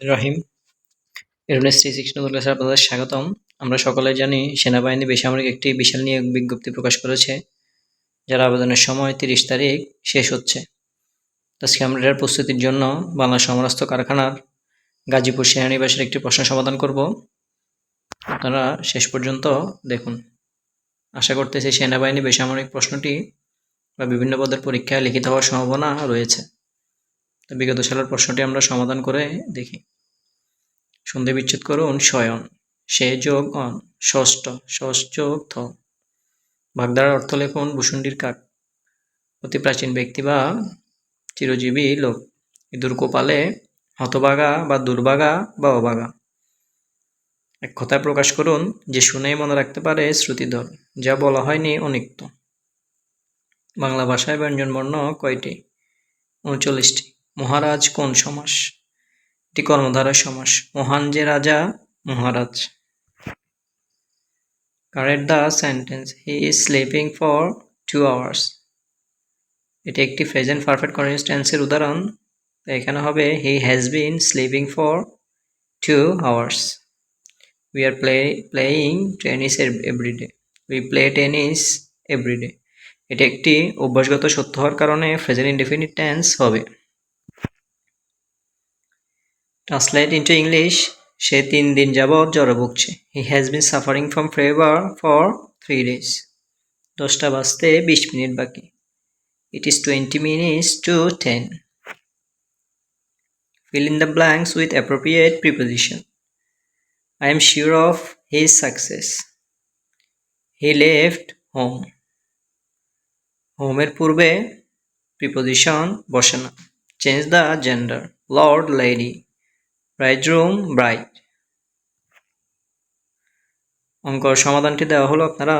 রহিম। এরনেস three sixty ক্লাসে আপনাদের স্বাগতম। আমরা সকলে জানি সেনাবাহিনী বেসামরিক একটি বিশাল নিয়োগ বিজ্ঞপ্তি প্রকাশ করেছে, যার আবেদনের সময় তিরিশ তারিখ শেষ হচ্ছে। আজকে আমরা এর প্রস্তুতির জন্য বাংলা সমরাস্ত কারখানার গাজীপুর সেনানিবাসের একটি প্রশ্ন সমাধান করব। আপনারা শেষ পর্যন্ত দেখুন। আশা করতেছি সেনাবাহিনী বেসামরিক প্রশ্নটি বা বিভিন্ন পদের পরীক্ষায় লিখিত হওয়ার সম্ভাবনা রয়েছে। তো বিগত সালের প্রশ্নটি আমরা সমাধান করে দেখি। সন্ধি বিচ্ছেদ করুন শয়ন সে যোগ অন, ষষ্ঠ ষষ্ঠ থ ভাগদার অর্থ লেখুন ভূষণ্ডির কাক। অতি প্রাচীন ব্যক্তি বা চিরজীবী লোক। ইঁদুর কোপালে হতবাগা বা দুর্বাগা বা অবাগা। এক কথায় প্রকাশ করুন, যে শুনেই মনে রাখতে পারে শ্রুতিধর, যা বলা হয়নি অনিক্ত বাংলা ভাষায় ব্যঞ্জন বর্ণ কয়টি? উনচল্লিশটি। মহারাজ কোন সমাস? এটি কর্মধারা সমাস। মহান যে রাজা, মহারাজ। Correct the sentence, he is sleeping for two hours. এটি একটি প্রেজেন্ট পারফেক্ট কন্টিনিউস টেন্সের উদাহরণ। তো এখানে হবে, he has been sleeping for two hours. We are play, playing tennis everyday. We play tennis everyday. এটি একটি অভ্যাসগত সত্য হওয়ার কারণে প্রেজেন্ট ইনডেফিনিট টেন্স হবে। ট্রান্সলেট ইন্টু ইংলিশ সে তিন দিন যাবৎ জ্বরে ভুগছে he has been suffering from flavour for three days দশটা বাজতে বিশ মিনিট বাকি it is twenty minutes to ten fill in the blanks with appropriate preposition. I am sure of his success. He left home. হোমের পূর্বে preposition বসে না change the gender lord lady bridegroom bride অঙ্ক সমাধানটি দেওয়া হলো আপনারা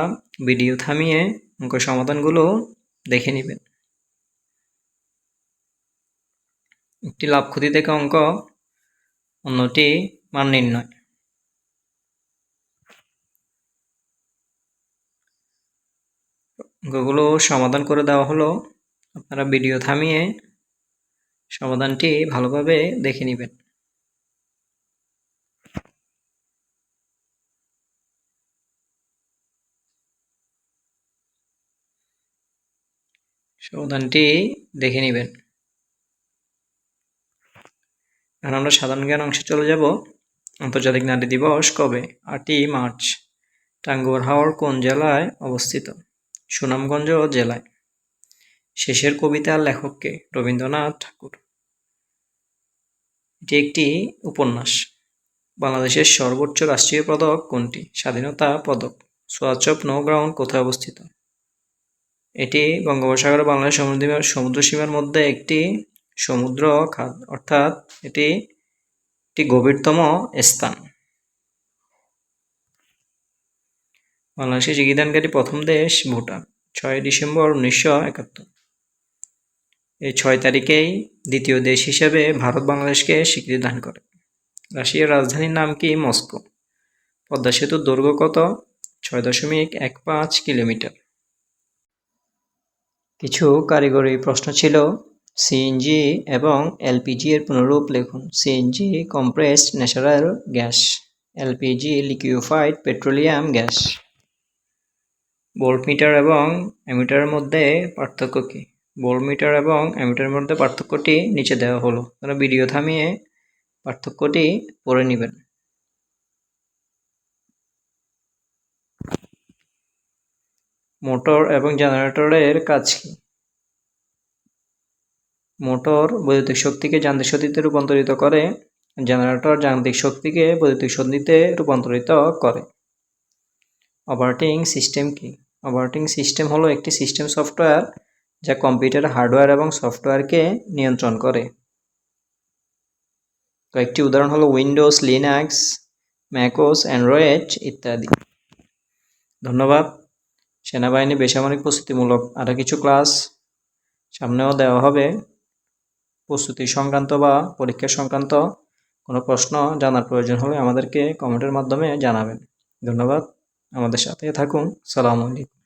ভিডিও থামিয়ে অঙ্ক সমাধানগুলো দেখে নেবেন। একটি লাভ ক্ষতি থেকে অঙ্ক অন্যটি মান নির্ণয়। অঙ্কগুলো সমাধান করে দেওয়া হলো, আপনারা ভিডিও থামিয়ে সমাধানটি ভালোভাবে দেখে নেবেন। সমাধানটি দেখে নেবেন। এখন আমরা সাধারণ জ্ঞান অংশে চলে যাব। আন্তর্জাতিক নারী দিবস কবে? আটই মার্চ, টাঙ্গুয়ার হাওড় কোন জেলায় অবস্থিত? সুনামগঞ্জ জেলায়। শেষের কবিতার লেখককে রবীন্দ্রনাথ ঠাকুর। এটি একটি উপন্যাস। বাংলাদেশের সর্বোচ্চ রাষ্ট্রীয় পদক কোনটি? স্বাধীনতা পদক। সোয়াচপ নো গ্রাউন্ড কোথায় অবস্থিত? এটি বঙ্গোপসাগর বাংলাদেশ সমুদ্র সমুদ্র সীমার মধ্যে একটি সমুদ্র খাত অর্থাৎ এটি একটি গভীরতম স্থান। বাংলাদেশে চিকিদানকারী প্রথম দেশ ভুটান, ছয় ডিসেম্বর উনিশশো একাত্তর। এই ছয় তারিখেই দ্বিতীয় দেশ হিসেবে ভারত বাংলাদেশকে স্বীকৃতি দান করে। রাশিয়ার রাজধানীর নাম কি? মস্কো। পদ্মা সেতুর দৈর্ঘ্য কত? ছয় দশমিক এক পাঁচ কিলোমিটার। কিছু কারিগরি প্রশ্ন ছিল সিএনজি এবং এলপিজি এর পুনরূপ লিখুন। CNG compressed natural gas LPG liquefied petroleum gas voltmeter এবং অ্যামিটারের মধ্যে পার্থক্য কী? ভোল্টমিটার এবং অ্যামিটারের মধ্যে পার্থক্যটি নিচে দেওয়া হলো। তারা ভিডিও থামিয়ে পার্থক্যটি পড়ে নেবেন। মোটর এবং জেনারেটরের কাজ কি? মোটর বৈদ্যুতিক শক্তিকে যান্ত্রিক শক্তিতে রূপান্তরিত করে, জেনারেটর যান্ত্রিক শক্তিকে বৈদ্যুতিক শক্তিতে রূপান্তরিত করে। অপারেটিং সিস্টেম কি? অপারেটিং সিস্টেম হলো একটি সিস্টেম সফটওয়্যার যা কম্পিউটার হার্ডওয়্যার এবং সফটওয়্যারকে নিয়ন্ত্রণ করে। কয়েকটি উদাহরণ হলো উইন্ডোজ লিনাক্স ম্যাকোস অ্যান্ড্রয়েড ইত্যাদি। ধন্যবাদ। সেনাবাহিনী বেসামরিক প্রস্তুতিমূলক আরও কিছু ক্লাস সামনেও দেওয়া হবে। প্রস্তুতি সংক্রান্ত বা পরীক্ষা সংক্রান্ত কোনো প্রশ্ন জানার প্রয়োজন হলে আমাদেরকে কমেন্টের মাধ্যমে জানাবেন। ধন্যবাদ। আমাদের সাথে থাকুন। সালামু আলাইকুম।